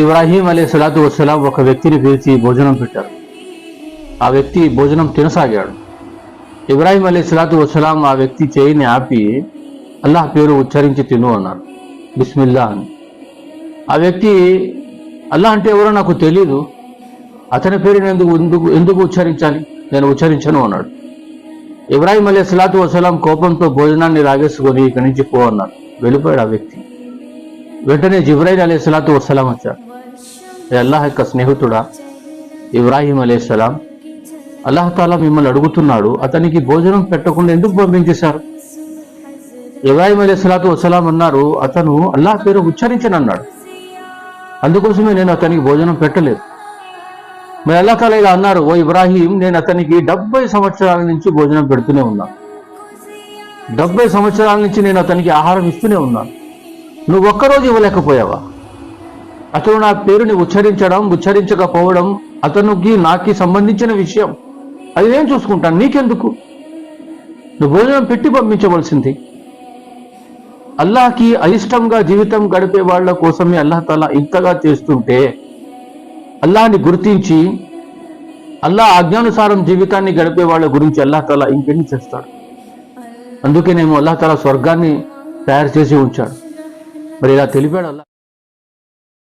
ఇబ్రాహీం అలీ సలాతు వసలాం ఒక వ్యక్తిని పిలిచి భోజనం పెట్టారు. ఆ వ్యక్తి భోజనం తినసాగాడు. ఇబ్రాహీం అలీ సలాతు వసలాం ఆ వ్యక్తి చేయిని ఆపి అల్లాహ్ పేరు ఉచ్చరించి తిను అన్నారు బిస్మిల్లా అని. ఆ వ్యక్తి అల్లాహ్ అంటే ఎవరో నాకు తెలీదు. అతని పేరు నేను ఎందుకు ఎందుకు ఎందుకు ఉచ్చరించాలి? నేను ఉచ్చరించను అన్నాడు. ఇబ్రాహీం అలీ సలాతు వసలాం కోపంతో భోజనాన్ని రాగేసుకొని ఇక్కడి నుంచి పో అన్నారు వెళ్ళిపోయాడు ఆ వ్యక్తి. వెంటనే జిబ్రాయిల్ అలీ సలాతు వసలాం వచ్చాడు. అల్లాహ్ యొక్క స్నేహితుడా? ఇబ్రాహీం అలీ సలాం. అల్లాహ్ తాలా మిమ్మల్ని అడుగుతున్నాడు అతనికి భోజనం పెట్టకుండా ఎందుకు పంపించేశారు? ఇబ్రాహీం అలీ సలాతు వసలాం అన్నారు అతను అల్లాహ్ పేరు ఉచ్చరించను అన్నాడు. అందుకోసమే నేను అతనికి భోజనం పెట్టలేదు. మరి అల్లా తాలా ఇలా అన్నారు ఓ ఇబ్రాహీం నేను అతనికి డెబ్బై సంవత్సరాల నుంచి భోజనం పెడుతూనే ఉన్నాను. డెబ్బై సంవత్సరాల నుంచి నేను అతనికి ఆహారం ఇస్తూనే ఉన్నాను. నువ్వు ఒక్కరోజు ఇవ్వలేకపోయావా? అతను నా పేరుని ఉచ్చరించడం ఉచ్చరించకపోవడం అతనికి నాకి సంబంధించిన విషయం. అది నేను చూసుకుంటాను నీకెందుకు? నువ్వు భోజనం పెట్టి పంపించవలసింది. అల్లాహకి అయిష్టంగా జీవితం గడిపే వాళ్ళ కోసమే అల్లాహ్ తాలా ఇంతగా చేస్తుంటే అల్లాహని గుర్తించి అల్లాహ్ ఆజ్ఞానుసారం జీవితాన్ని గడిపే వాళ్ళ గురించి అల్లాహ్ తాలా ఇంకెన్ని చేస్తాడు? అందుకేనేమో అల్లాహ్ తల స్వర్గాన్ని తయారు చేసి ఉంచాడు. మరి ఇలా తెలిపాడు అల్లా